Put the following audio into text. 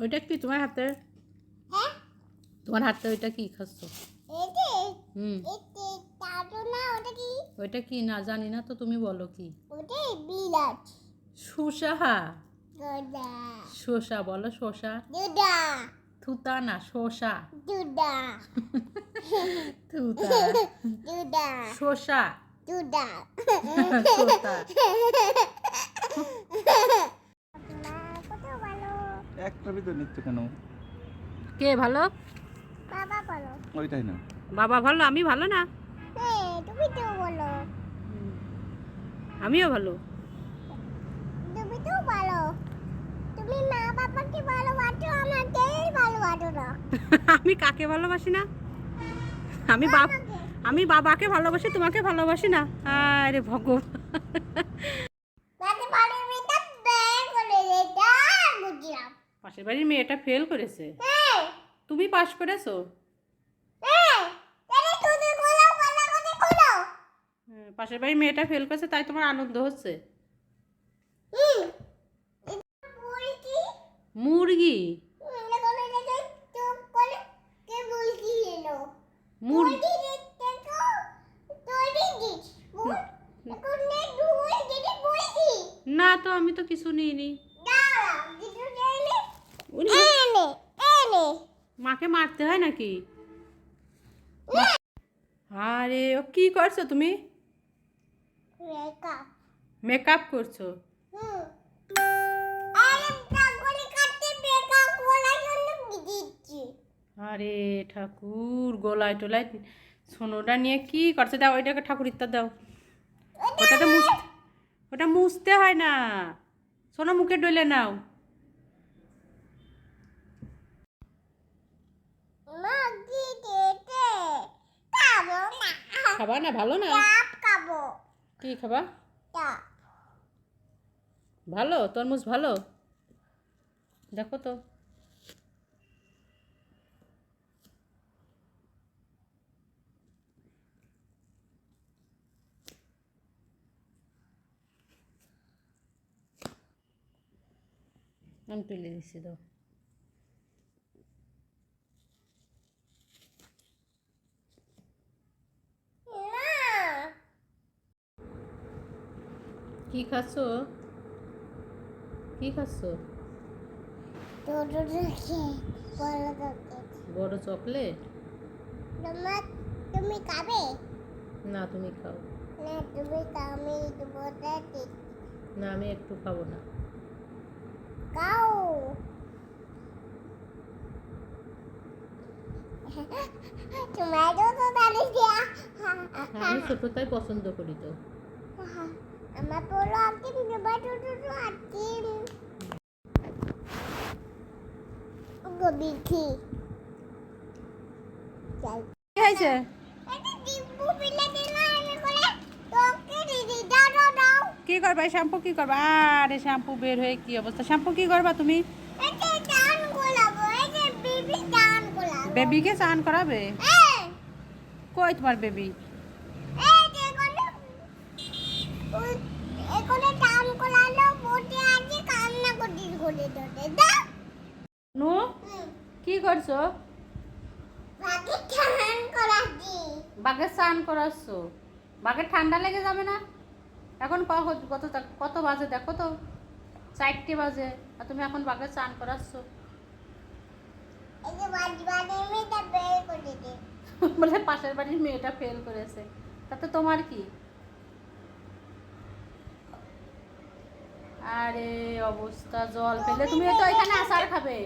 ওইটা কি তোমার হাতে হ্যাঁ। তোমার হাতে ওইটা কি খাচ্ছ? হুম। ওইটা কি? না জানি না তো তুমি বলো কি? দুদা শসা। বলো দুদা থুতা না দুদা থুতা। কত ভালো একটা ভিতর নিচ্ছে কেন? কে ভালো? বাবা বলো ওইটাই না। বাবা ভালো? আমি ভালো না? হ্যাঁ তুমি তো বলো আমিও ভালো। তুমি তো ভালো। তুমি মা বাবাকে ভালোবাসো আমাকে ভালোবাসো না। আমি কাকে ভালোবাসি না? আমি বাপ আমি বাবাকে ভালোবাসি তোমাকে ভালোবাসি না? আরে ভগবান তাতে বাড়ির মেয়েটা বের করে দিতা বুঝলাম পাশের বাড়ির মেয়েটা ফেল করেছে। তুমি পাশ করেছ? হ্যাঁ পাশের বাড়ির মেয়েটা ফেল করেছে তাই তোমার আনন্দ হচ্ছে। মুরগি। না তো আমি তো কিছু নিইনি। মাকে মারতে হয় নাকি? আরে ও কি করছ তুমি? মেকআপ করছ? আরে ঠাকুর গোলায় টোলায় সোনোটা নিয়ে কি করছে? দাও ওইটাকে ঠাকুর ইত্যাদি দাও। ওটাতে মুছতে ওটা মুছতে হয় না। সোনা মুখে ডলে নাও। খাব না, ভালো না? কি খাবা? ভালো? তরমুজ ভালো? দেখো তো। আমি তুলে দিচ্ছি তো না কি খাচ্ছ? কি খাচ্ছ? বড় চকলেট? তুমি খাবে? না তুমি খাও। না তুমি আমি না আমি একটু খাব না। খাও। তোমার তো দিয়া। আমি ছোটটাই পছন্দ করি তো। আমার আকিম তোমার দুধু আকিম গবিখি চল কি হয়েছে? করবা? শ্যাম্পু কি করবা? আরে শ্যাম্পু বের হয়ে কি অবস্থা? শ্যাম্পু কি করবা তুমি? বেবিকে স্নান করাবে? কই তোমার বেবি? এখানে দান গোলালো বসে আছে কান্না করতে করে ধরে দাও নু? কি করছ? বাকি করাচ্ছি। স্নান করাচ্ছো। ঠান্ডা লেগে যাবে না? এখন কত কত বাজে দেখো তো। চারটে বাজে আর তুমি এখন বাঘে স্নান করাচ্ছ। বলে পাশের বাড়ির মেয়েটা ফেল করেছে। তাতে তোমার কি? আরে অবস্থা জল পেলে তুমি তো এখানে আচার খাবে।